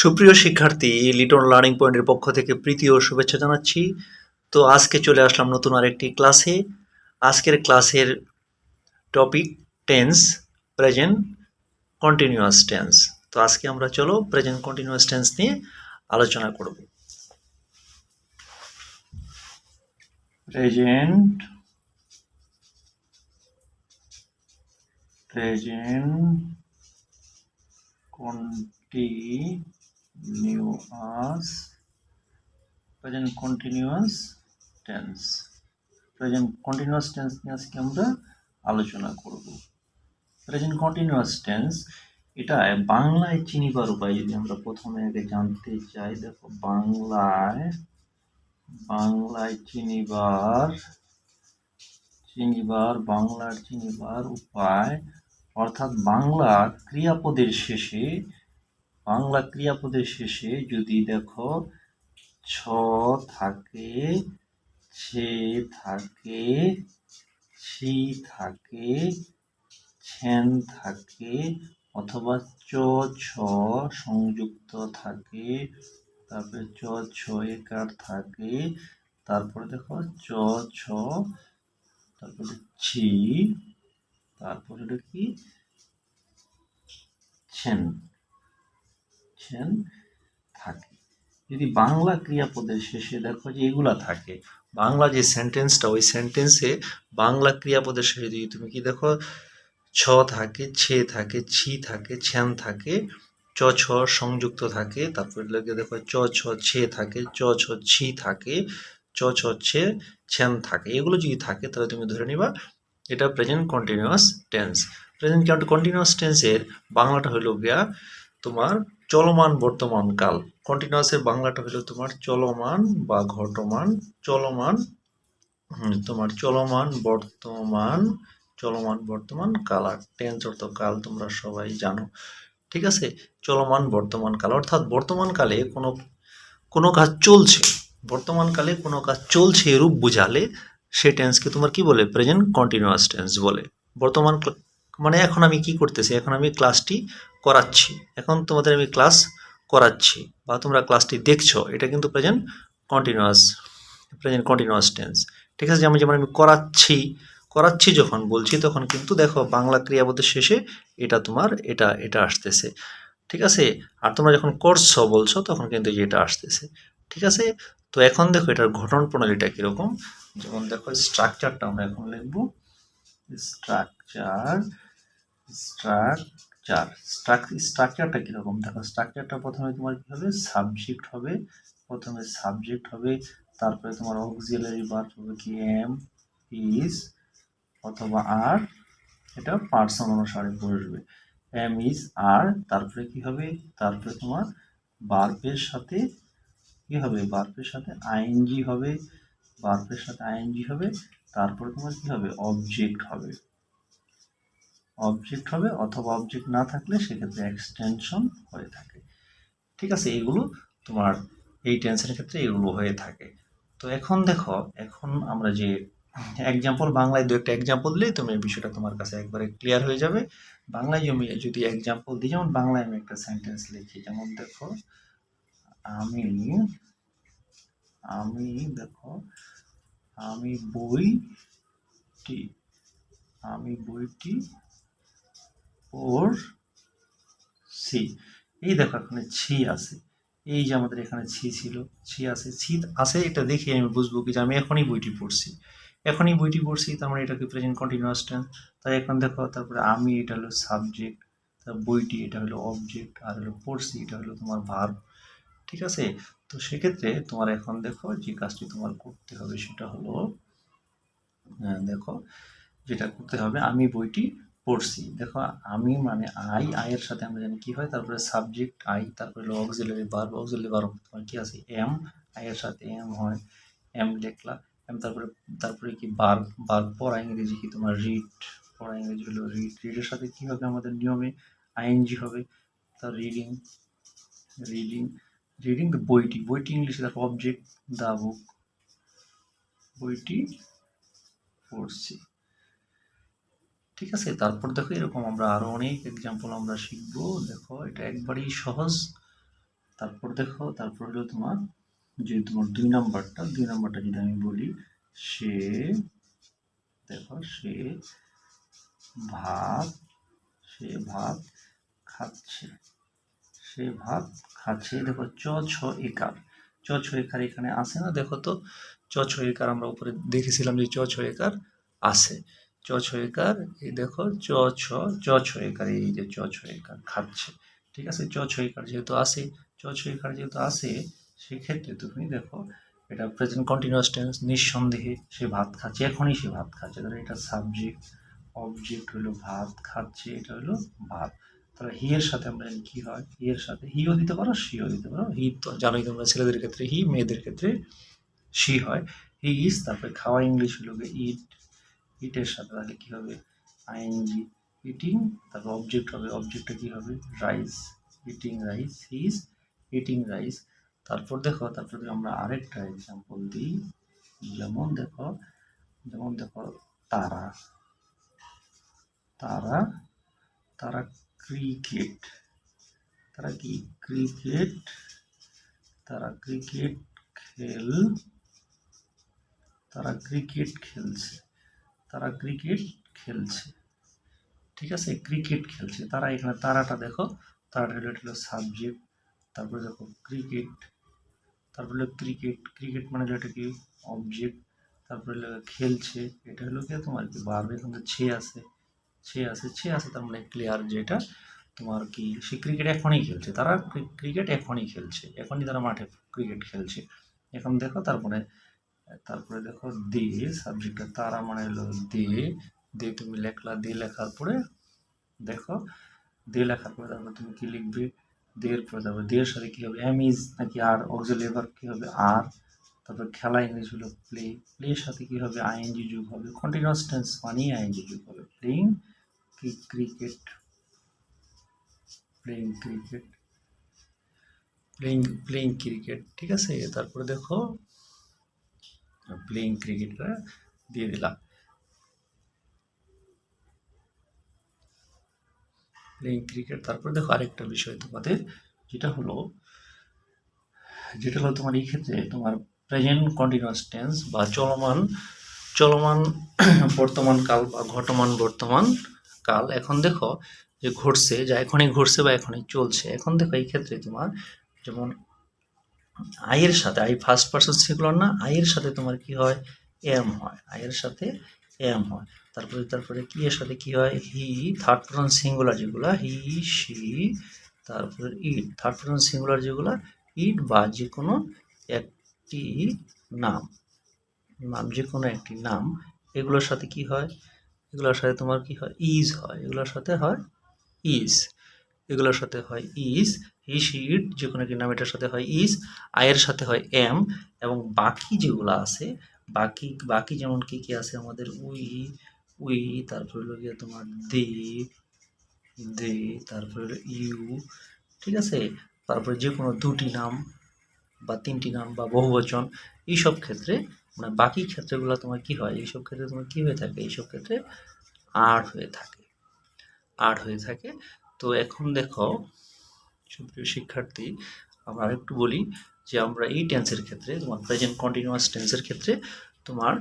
সুপ্রিয় শিক্ষার্থী, লিটন লার্নিং পয়েন্টের পক্ষ থেকে প্রীতি ও শুভেচ্ছা জানাচ্ছি। তো আজকে চলে আসলাম নতুন আরেকটি ক্লাসে। আজকের ক্লাসের topic tense present continuous tense তো আজকে আমরা চলো প্রেজেন্ট কন্টিনিউয়াস টেন্স নিয়ে আলোচনা করব। Present present continuous present continuous tense. Present continuous tense নিয়ে আজকে আমরা আলোচনা করব। প্রেজেন্ট কন্টিনিউয়াস টেন্স এটা বাংলায় চিনিবার উপায় যদি আমরা প্রথমে আগে জানতে চাই, দেখো বাংলায় বাংলায় চিনিবার চিনিবার, বাংলার চিনিবার উপায়, অর্থাৎ বাংলা ক্রিয়াপদের শেষে বাংলা ক্রিয়াপদের শেষে যদি দেখো, ছ থাকে, ছে থাকে, ছি থাকে, ছেন থাকে, অথবা চ, ছ সংযুক্ত থাকে, তারপরে চ, ছ একার থাকে, তারপরে দেখো চ, ছ, তারপরে ছি, তারপরে কি ছেন। ছেন থাকে। যদি বাংলা ক্রিয়াপদের শেষে দেখো যে এগুলা থাকে, বাংলা যে সেন্টেন্সটা ওই সেন্টেন্সে বাংলা ক্রিয়াপদের শেষে যদি তুমি কি দেখো, ছ থাকে, ছে থাকে, ছি থাকে, ছ্যান থাকে, চ, ছ সংযুক্ত থাকে, তারপরে লেগে দেখো চ, ছ, ছে থাকে, চ, ছ, ছি থাকে, চ, ছ, ছে ছেন থাকে। এগুলো যদি থাকে, তাহলে তুমি ধরে নিবা, এটা present continuous tense present continuous টেন্সের বাংলাটা হলো গিয়া তোমার চলমান বর্তমান কাল। কন্টিনিউয়াসের বাংলাটা হলো তোমার চলমান বা ঘটমান। চলমান তোমার চলমান বর্তমান চলমান বর্তমান কাল। আর টেন্স অর্থ কাল তোমরা সবাই জানো। ঠিক আছে? চলমান বর্তমান কাল। অর্থাৎ বর্তমান কালে কোনো কোনো কাজ চলছে। বর্তমান কালে কোনো কাজ চলছে এরূপ বুঝালে সেই টেন্সকে তোমার কি বলে? প্রেজেন্ট কন্টিনিউয়াস টেন্স বলে। বর্তমান মানে এখন আমি কি করতেছি? এখন আমি ক্লাসটি করাচ্ছি। এখন তোমাদের আমি ক্লাস করাচ্ছি বা তোমরা ক্লাসটি দেখছ, এটা কিন্তু present continuous present continuous tense ঠিক আছে যেমন যেমন আমি করাচ্ছি করাচ্ছি যখন, বলছি তখন কিন্তু দেখো বাংলা ক্রিয়াপদের শেষে এটা তোমার, এটা এটা আসতেছে। ঠিক আছে? আর তোমরা যখন করছ বলছো তখন কিন্তু এটা আসতেছে। ঠিক আছে? তো এখন দেখো এটার ঘটন প্রণালীটা কীরকম? যেমন দেখো স্ট্রাকচারটা আমরা এখন লিখব। স্ট্রাকচার স্ট্রাকচার স্ট্রাক স্ট্রাকচারটা কীরকম? দেখো স্ট্রাকচারটা প্রথমে তোমার কী হবে? সাবজেক্ট হবে। প্রথমে সাবজেক্ট হবে। তারপরে তোমার অক্সিলারি ভার্ব হবে কি? এম ইজ অথবা আর এটা পার্সন অনুসারে বসবে। এম ইজ আর তারপরে কি হবে? তারপরে তোমার বার্বের সাথে কি হবে? বার্বের সাথে আইএনজি হবে। বার্বের সাথে আইএনজি হবে। তারপরে তোমার কি হবে? অবজেক্ট হবে। অবজেক্ট হবে অথবা অবজেক্ট না থাকলে সেক্ষেত্রে এক্সটেনশন হয়ে থাকে। ঠিক আছে? এগুলো তোমার এই টেন্সের ক্ষেত্রে এগুলো হয়ে থাকে। তো এখন দেখো, এখন আমরা যে এক্সাম্পল বাংলায় দু একটা এক্সাম্পল দিলেই তুমি এই বিষয়টা তোমার কাছে একবারে ক্লিয়ার হয়ে যাবে। বাংলায় আমি যদি এক্সাম্পল দিই, যেমন বাংলায় আমি একটা সেন্টেন্স লিখি। যেমন দেখো, আমি আমি দেখো, আমি বইটি আমি বইটি পড়ছি এই দেখো এখানে ছি আছে। এই যে আমাদের এখানে ছি ছিল, ছি আছে। ছি আছে এটা দেখে আমি বুঝব কি যে আমি এখনই বইটি পড়ছি। এখনই বইটি পড়ছি, তার মানে এটাকে প্রেজেন্ট কন্টিনিউয়াস টেন্স তাই এখন দেখো, তারপরে আমি এটা হলো সাবজেক্ট তার বইটি এটা হলো অবজেক্ট আর হলো পড়ছি এটা হলো তোমার ভার্ব ঠিক আছে? তো সেক্ষেত্রে তোমার এখন দেখো যে কাজটি তোমার করতে হবে সেটা হলো দেখো, যেটা করতে হবে, আমি বইটি পড়ছি। দেখো, আমি মানে আই আয়ের সাথে আমরা জানি কি হয়, তারপরে সাবজেক্ট আই তারপরে হলো অক্সিলারি ভার্ব অক্সিলারি ভার্ব তোমার কি আছে? এম আয়ের সাথে এম হয়। এম লিখলা। এম তারপরে তারপরে কি ভার্ব ভার্ব পড়া ইংরেজি কি? তোমার রিড পড়া ইংরেজি হলো রিড রিডের সাথে কি হবে আমাদের? নিয়মে আইএনজি হবে। তার রিডিং রিডিং রিডিং দ্য বইটি। বইটি ইংলিশে দেখো অবজেক্ট দ্য বুক বইটি পড়ছি। ঠিক আছে? তারপর দেখো এরকম আমরা আরও অনেক এক্সাম্পল আমরা শিখব। দেখো, এটা একবারেই সহজ। তারপর দেখো, তারপর হলো তোমার যে তোমার দুই নাম্বারটা দুই নাম্বারটা যদি আমি বলি, সে দেখো, সে ভাত সে ভাত খাচ্ছে। সে ভাত খাচ্ছে, দেখো, চ, ছ, একার। চ, ছ, একার এখানে আসে না? দেখো তো, চ, ছ, একার আমরা উপরে দেখেছিলাম যে চ, ছ, একার আসে চ ছ একার, এই দেখো চ ছ চ ছ একার, এই যে চ ছ একার খাচ্ছে, ঠিক আছে? চ ছ একার যেহেতু আসে, চ ছ একার যেহেতু আসে, সেক্ষেত্রে তুমি দেখো এটা প্রেজেন্ট কন্টিনিউয়াস টেন্স নিঃসন্দেহে সে ভাত খাচ্ছে, এখনই সে ভাত খাচ্ছে। তাহলে এটা সাবজেক্ট অবজেক্ট হলো ভাত, খাচ্ছে, এটা হলো ভাত। তাহলে হি এর সাথে আমরা জানি কি হয়? হি এর সাথে হিও দিতে পারো সিও দিতে পারো। হি তো জানোই তোমরা ছেলেদের ক্ষেত্রে হি মেয়েদের ক্ষেত্রে সি হয়। হি ইজ তারপরে খাওয়া ইংলিশ হলো ইট ইটের সাথে তাহলে কি হবে? আইএনজি ইটিং তারপর অবজেক্ট হবে অবজেক্টটা কি হবে? Rice eating rice he is eating rice তারপর দেখো, তারপর আমরা আরেকটা এক্সাম্পল দিই, যেমন দেখো যেমন দেখো, তারা। তারা তারা ক্রিকেট তারা কি? ক্রিকেট তারা ক্রিকেট খেল, তারা ক্রিকেট খেলছে। তারা ক্রিকেট খেলছে। ঠিক আছে? ক্রিকেট খেলছে। তারা এখানে তারাটা দেখো এটা হলো সাবজেক্ট তারপরে দেখো ক্রিকেট তারপরে হলো ক্রিকেট ক্রিকেট মানে এটা কি? অবজেক্ট তারপরে হলো খেলছে। এটা হলো কি? তোমার কি বারবে কিন্তু ছে আছে। ছে আছে ছে আছে, তার মানে ক্লিয়ার যেটা তোমার কি? সে ক্রিকেট এখনই খেলছে। তারা ক্রিকেট এখনই খেলছে। এখনই তারা মাঠে ক্রিকেট খেলছে। এখন দেখো তারপরে তারপরে দেখো দে সাবজেক্টটা তারা মানে হলো দে দে তুমি লেখলা দে লেখার পরে দেখো দে লেখার পরে তারপরে তুমি কি লিখবে? দের পরে তারপরে দের সাথে কি হবে? এম ইজ নাকি আর অক্সিলারি ভার্ব কি হবে? আর তারপর খেলা ইংলিশ হলো প্লে প্লের সাথে কি হবে? আইএনজি যুগ হবে। কন্টিনিউয়াস টেন্স মানেই আইএনজি যুগ হবে। প্লেইং কি cricket playing cricket playing playing cricket ঠিক আছে? তারপরে দেখো প্লেইং ক্রিকেটটা দিয়ে দিলাম প্লেইং ক্রিকেট তারপরে দেখো আরেকটা বিষয় তোমাদের যেটা হলো যেটা হলো তোমার এই ক্ষেত্রে তোমার প্রেজেন্ট কন্টিনিউয়াস টেন্স বা চলমান চলমান বর্তমান কাল বা ঘটমান বর্তমান কাল এখন দেখো, যে ঘটছে, যা এখনই ঘটছে বা এখনই চলছে, এখন দেখো এই ক্ষেত্রে তোমার যেমন আয়ের সাথে আই ফার্স্ট পার্সন সিঙ্গুলার না, আয়ের সাথে তোমার কি হয়? এম হয়। আয়ের সাথে এম হয়। তারপরে তারপরে কি এর সাথে কি হয়? হি থার্ড পার্সন সিঙ্গুলার যেগুলো হি সি তারপরে ইট থার্ড পার্সন সিঙ্গুলার যেগুলো ইট বা যে কোনো একটি নাম নাম যে কোনো একটি নাম, এগুলোর সাথে কি হয়? এগুলোর সাথে তোমার কি হয়? ইজ হয়। এগুলোর সাথে হয় ইজ এগুলোর সাথে হয় ইস হি শিট যে কোনো একটি নাম এটার সাথে হয় ইজ আয়ের সাথে হয় এম এবং বাকি যেগুলো আছে, বাকি বাকি যেমন কি কি আছে আমাদের উই উই তারপরে হলো গিয়ে তোমার দে দে তারপরে ইউ ঠিক আছে? তারপরে যে কোনো দুটি নাম বা তিনটি নাম বা বহুবচন, এইসব ক্ষেত্রে মানে বাকি ক্ষেত্রগুলো তোমার কি হয়? এইসব ক্ষেত্রে তোমার কি হয়ে থাকে? এইসব ক্ষেত্রে আর হয়ে থাকে। আর হয়ে থাকে। তো এখন দেখো, সুপ্রিয় শিক্ষার্থী, আমরা আরেকটু বলি যে আমরা এই টেন্সের ক্ষেত্রে, তোমার প্রেজেন্ট কন্টিনিউয়াস টেন্সের ক্ষেত্রে তোমার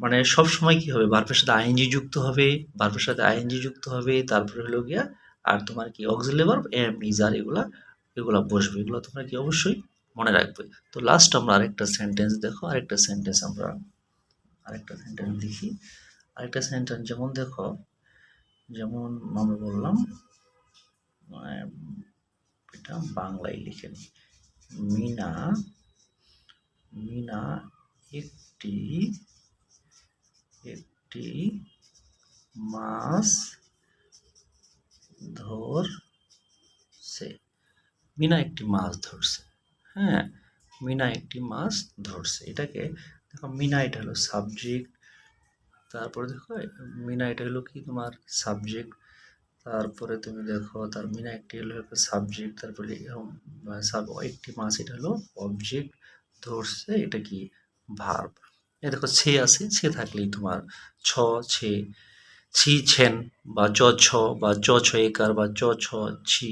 মানে সব সময় কি হবে? বার্বের সাথে আইএনজি যুক্ত হবে বার্বের সাথে আইএনজি যুক্ত হবে, তারপরে হলো গিয়া আর তোমার কি অক্সিলারি ভার্ব এম ইজার এগুলা এগুলা বসবে, এগুলো তোমরা কি অবশ্যই মনে রাখবে। তো লাস্ট আমরা আরেকটা সেন্টেন্স দেখো, আরেকটা সেন্টেন্স আমরা, আরেকটা সেন্টেন্স দেখি। আরেকটা সেন্টেন্স যেমন দেখো, যেমন আমরা বললাম এটা বাংলায় লিখে নিই। মিনা মিনা একটি একটি মাছ ধরছে। মিনা একটি মাছ ধরছে হ্যাঁ? মিনা একটি মাছ ধরছে। এটাকে, দেখো, মিনা এটা হলো সাবজেক্ট তারপরে দেখো, মিনা এটা হলো কি তোমার সাবজেক্ট তারপরে তুমি দেখো, তার মিনা একটি হলো একটা সাবজেক্ট তারপরে সাব একটি মাস এটা হলো অবজেক্ট ধরছে এটা কি? ভার্ব এ দেখো, ছে আছে, ছে থাকলেই তোমার ছ, ছে, ছি, ছেন, বা চ, ছ, বা চ, ছ, একার, বা চ, ছ, ছি,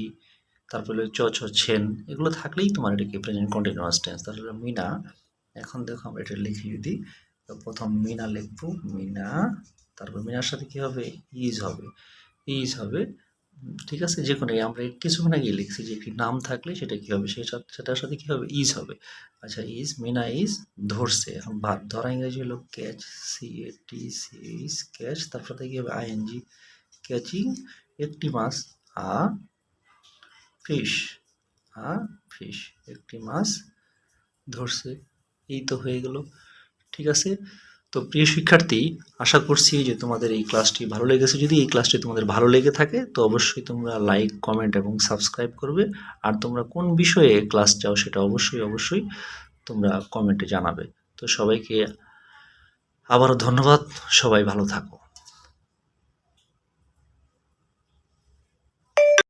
তারপরে চ, ছ, ছেন, এগুলো থাকলেই তোমার এটাকে প্রেজেন্ট কন্টিনিউয়াস টেন্স তারপরে হলো মিনা, এখন দেখো আমরা এটা লিখি যদি প্রথম মিনা লিখব, মিনা, তারপর মিনার সাথে কি হবে? ইজ হবে। ইজ হবে ঠিক আছে? যে কোনো আমরা কিছুক্ষণ আগে লিখছি যে একটি নাম থাকলে সেটা কি হবে? সেটা সেটার সাথে কি হবে? ইজ হবে। আচ্ছা ইজ মিনা ইজ ধরছে। এখন ভাত ধরা ইংরেজি হলো catch C A T C is catch তারপর থেকে কি হবে? আইএনজি ক্যাচিং একটি মাছ আ ফিশ আ ফিশ একটি মাছ ধরছে। এই তো হয়ে গেল। ঠিক আছে? তো প্রিয় শিক্ষার্থী, আশা করছি যে তোমাদের এই ক্লাসটি ভালো লেগেছে। যদি এই ক্লাসটি তোমাদের ভালো লেগে থাকে, তো অবশ্যই তোমরা লাইক কমেন্ট এবং সাবস্ক্রাইব করবে। আর তোমরা কোন বিষয়ে ক্লাস চাও সেটা অবশ্যই অবশ্যই তোমরা কমেন্টে জানাবে। তো সবাইকে আবারও ধন্যবাদ। সবাই ভালো থাকো।